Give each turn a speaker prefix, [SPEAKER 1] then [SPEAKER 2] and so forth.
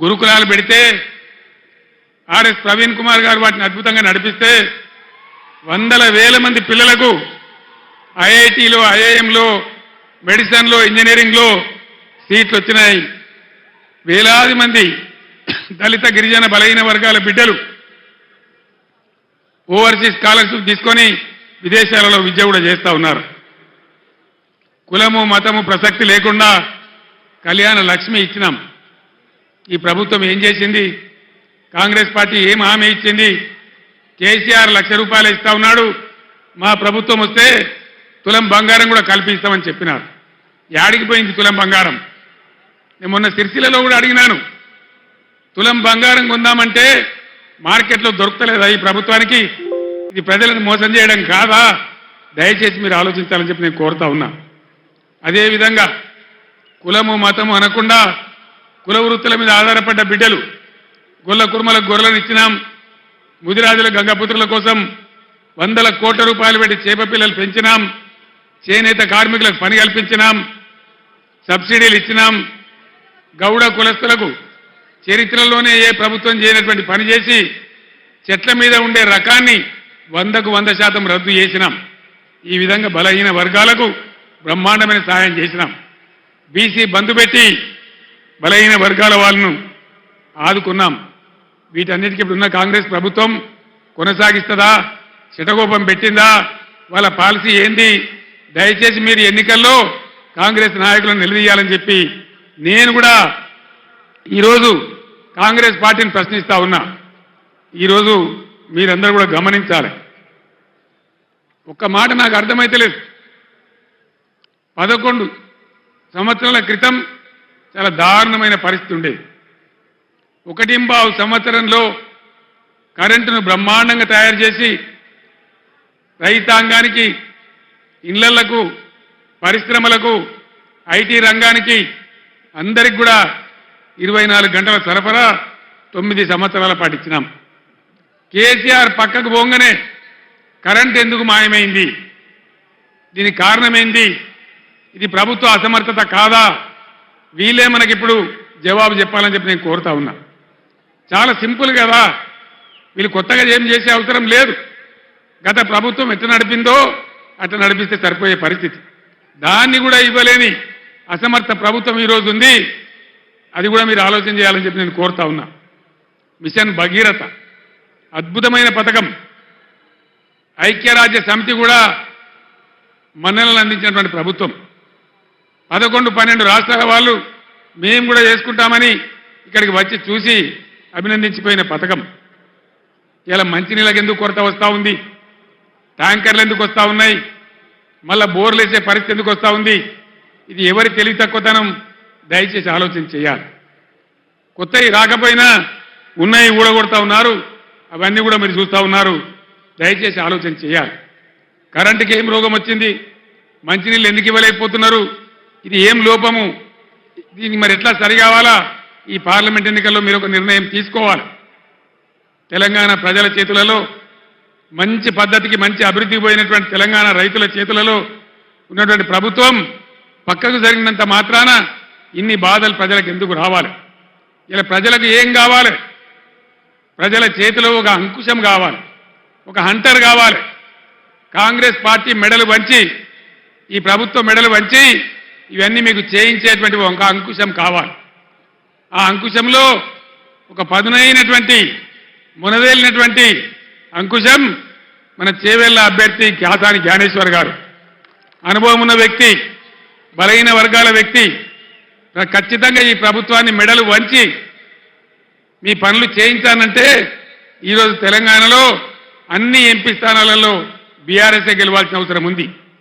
[SPEAKER 1] గురుకులాలు పెడితే ఆర్ఎస్ ప్రవీణ్ కుమార్ గారు వాటిని అద్భుతంగా నడిపిస్తే వందల వేల మంది పిల్లలకు ఐఐటిలో ఐఐఎంలో మెడిసిన్లో ఇంజనీరింగ్లో సీట్లు వచ్చినాయి వేలాది మంది దళిత గిరిజన బలహీన వర్గాల బిడ్డలు ఓవర్సీస్ స్కాలర్షిప్ తీసుకొని విదేశాలలో విద్య కూడా చేస్తా ఉన్నారు. కులము మతము ప్రసక్తి లేకుండా కళ్యాణ లక్ష్మి ఇచ్చినాం. ఈ ప్రభుత్వం ఏం చేసింది? కాంగ్రెస్ పార్టీ ఏం హామీ ఇచ్చింది? కేసీఆర్ లక్ష రూపాయలు ఇస్తా ఉన్నాడు. మా ప్రభుత్వం వస్తే తులం బంగారం కూడా కల్పిస్తామని చెప్పినారు. యాడికి పోయింది తులం బంగారం? నేను మొన్న సిరిసిల్లలో కూడా అడిగినాను. తులం బంగారం కొందామంటే మార్కెట్లో దొరకలేదా ఈ ప్రభుత్వానికి? ఇది ప్రజలను మోసం చేయడం కాదా? దయచేసి మీరు ఆలోచించాలని చెప్పి నేను కోరుతా ఉన్నా. అదేవిధంగా కులము మతము అనకుండా కుల వృత్తుల మీద ఆధారపడ్డ బిడ్డలు గొల్ల కుర్మలకు గొర్రెలను ఇచ్చినాం. ముదిరాజుల గంగపుత్రుల కోసం వందల కోట్ల రూపాయలు పెట్టి చేప పిల్లలు పెంచినాం. చేనేత కార్మికులకు పని కల్పించినాం. సబ్సిడీలు ఇచ్చినాం. గౌడ కులస్తులకు చరిత్రలోనే ఏ ప్రభుత్వం చేయనటువంటి పని చేసి చెట్ల మీద ఉండే రకాన్ని వందకు వంద శాతం రద్దు చేసినాం. ఈ విధంగా బలహీన వర్గాలకు బ్రహ్మాండమైన సహాయం చేసినాం. బీసీ బంధు పెట్టి బలహీన వర్గాల వాళ్ళను ఆదుకున్నాం. వీటన్నిటికీ ఇప్పుడున్న కాంగ్రెస్ ప్రభుత్వం కొనసాగిస్తుందా? చిటగోపం పెట్టిందా? వాళ్ళ పాలసీ ఏంది? దయచేసి మీరు ఎన్నికల్లో కాంగ్రెస్ నాయకులను నిలదీయాలని చెప్పి నేను కూడా ఈరోజు కాంగ్రెస్ పార్టీని ప్రశ్నిస్తా ఉన్నా. ఈరోజు మీరందరూ కూడా గమనించాలి. ఒక్క మాట నాకు అర్థమైతలేదు. పదకొండు సంవత్సరాల క్రితం చాలా దారుణమైన పరిస్థితి ఉండేది. ఒకటింబావు సంవత్సరంలో కరెంటును బ్రహ్మాండంగా తయారు చేసి రైతాంగానికి ఇళ్ళకు పరిశ్రమలకు ఐటీ రంగానికి అందరికి కూడా ఇరవై నాలుగు గంటల సరఫరా తొమ్మిది సంవత్సరాల పాటు ఇచ్చినాం. కేసీఆర్ పక్కకు పోగానే కరెంట్ ఎందుకు మాయమైంది? దీనికి కారణమైంది ఇది ప్రభుత్వ అసమర్థత కాదా? వీళ్ళే మనకి ఇప్పుడు జవాబు చెప్పాలని చెప్పి నేను కోరుతా ఉన్నా. చాలా సింపుల్ కదా. వీళ్ళు కొత్తగా ఏం చేసే అవసరం లేదు. గత ప్రభుత్వం ఎట్లా నడిపిందో అట్లా నడిపిస్తే సరిపోయే పరిస్థితి. దాన్ని కూడా ఇవ్వలేని అసమర్థ ప్రభుత్వం ఈరోజు ఉంది. అది కూడా మీరు ఆలోచన చేయాలని చెప్పి నేను కోరుతా ఉన్నా. మిషన్ భగీరథ. అద్భుతమైన పథకం. ఐక్యరాజ్య సమితి కూడా మన్నలను అందించినటువంటి ప్రభుత్వం. పదకొండు పన్నెండు రాష్ట్రాల వాళ్ళు మేము కూడా చేసుకుంటామని ఇక్కడికి వచ్చి చూసి అభినందించిపోయిన పథకం. ఇలా మంచినీళ్ళకి ఎందుకు కొరత వస్తూ ఉంది? ట్యాంకర్లు ఎందుకు వస్తూ ఉన్నాయి? మళ్ళా బోర్లు వేసే పరిస్థితి ఎందుకు వస్తూ ఉంది? ఇది ఎవరి తెలివి తక్కువతనం? దయచేసి ఆలోచన చేయాలి. కొత్తవి రాకపోయినా ఉన్నాయి ఊడగొడతా ఉన్నారు. అవన్నీ కూడా మీరు చూస్తూ ఉన్నారు. దయచేసి ఆలోచన చేయాలి. కరెంటుకి ఏం రోగం వచ్చింది? మంచినీళ్ళు ఎందుకు ఇవ్వలేకపోతున్నారు? ఇది ఏం లోపము? దీన్ని మరి ఎట్లా సరిగావాలా ఈ పార్లమెంట్ ఎన్నికల్లో మీరు ఒక నిర్ణయం తీసుకోవాలి. తెలంగాణ ప్రజల చేతులలో మంచి పద్ధతికి మంచి అభివృద్ధి పోయినటువంటి తెలంగాణ రైతుల చేతులలో ఉన్నటువంటి ప్రభుత్వం పక్కకు జరిగినంత మాత్రాన ఇన్ని బాధలు ప్రజలకు ఎందుకు రావాలి? ఇలా ప్రజలకు ఏం కావాలి? ప్రజల చేతిలో ఒక అంకుశం కావాలి. ఒక హంటర్ కావాలి. కాంగ్రెస్ పార్టీ మెడలు వంచి ఈ ప్రభుత్వం మెడలు వంచి ఇవన్నీ మీకు చేయించేటువంటి ఒక అంకుశం కావాలి. ఆ అంకుశంలో ఒక పదునైనటువంటి మునదేలినటువంటి అంకుశం మన చేవెళ్ళ అభ్యర్థి ఖ్యాతాని జ్ఞానేశ్వర్ గారు. అనుభవం ఉన్న వ్యక్తి బలహీన వర్గాల వ్యక్తి ఖచ్చితంగా ఈ ప్రభుత్వాన్ని మెడలు వంచి మీ పనులు చేయించానంటే ఈరోజు తెలంగాణలో అన్ని ఎంపీ స్థానాలలో బీఆర్ఎస్ఏ గెలవాల్సిన అవసరం ఉంది.